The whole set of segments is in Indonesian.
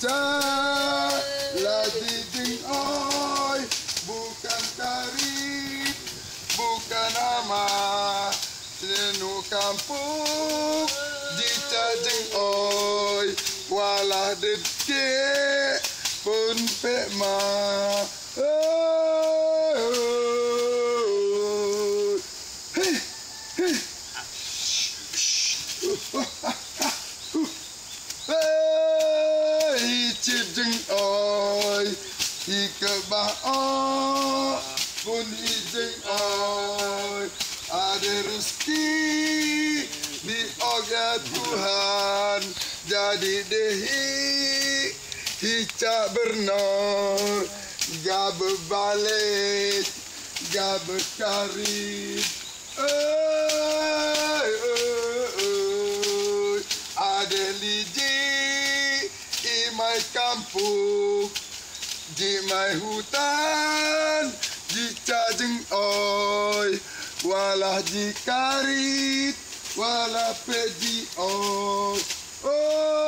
Jaladi ding oi Bukan karib Bukan nama Senu kampung Dicajeng oi Walah dedek Pun pek ike bah oi, pun ijeng oi, ada rezeki di oga Tuhan, jadi dehi, hicak bernor, gak berbalik, gak berkarib. Oi, oi, oi, ada liji, imai kampung, Dimay hutan Di cajeng oi. Walah di karit Walah pedi oi. Oh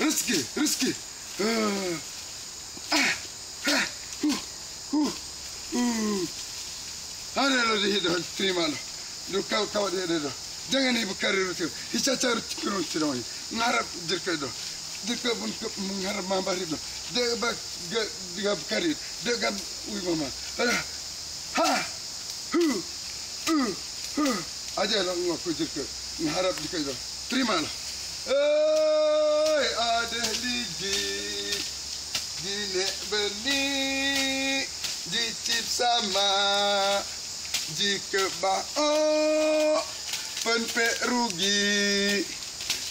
Rizki, Rizki Ah Ah Uh Uh Uh. Ada lo dihidon, terima lo Dukau kau dia dihidon Jangan ibu karir itu. Hica cari kurun tidak ini. Ngarap jerka itu. Jerka pun mengharap mambar itu. Dia bak dia karir. Dia kan ui mama. Ada. Ha. Hu. Hu. Hu. Aja lo ngaku jerka. Mengharap jerka itu. Terima lo. Oi, ada ligi. Dinek benih dicip sama jika bao penpek rugi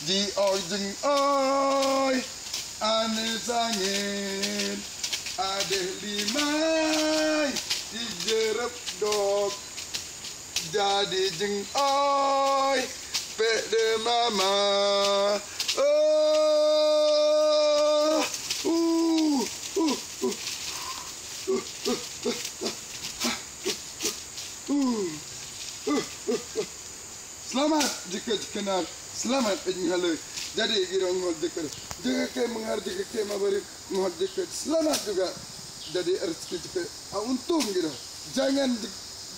di ojeng oi ane sangin. Ada limai dijerep dok jadi jeng oi pek de mama Selamat jika dikenal Selamat peninggalan Jadi kira ngol dekat Jika ke menghargai ke mabari ngol dekat Selamat juga Jadi rezeki jika ah, Untung gitu Jangan di,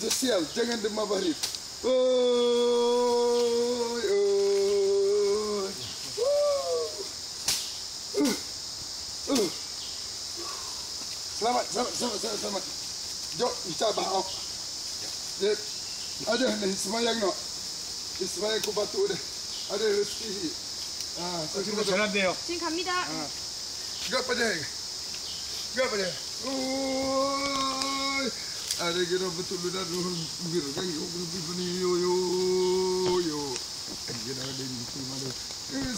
jesial Jangan di mabari Oh, oh. Selamat, selamat, selamat, selamat, selamat. Jom, kita bahau. Ada nih semayang no. Isso vai a cubatura. Olha, eu esqueci. 아, 아 지금 전화돼요. 지금 갑니다. 아. 이거 빠져, 이거. 이거 빠져. 오이. 아래기로부터 루나로 위로 가요. 그분이 요요요. 이게 나가는 그 말이야.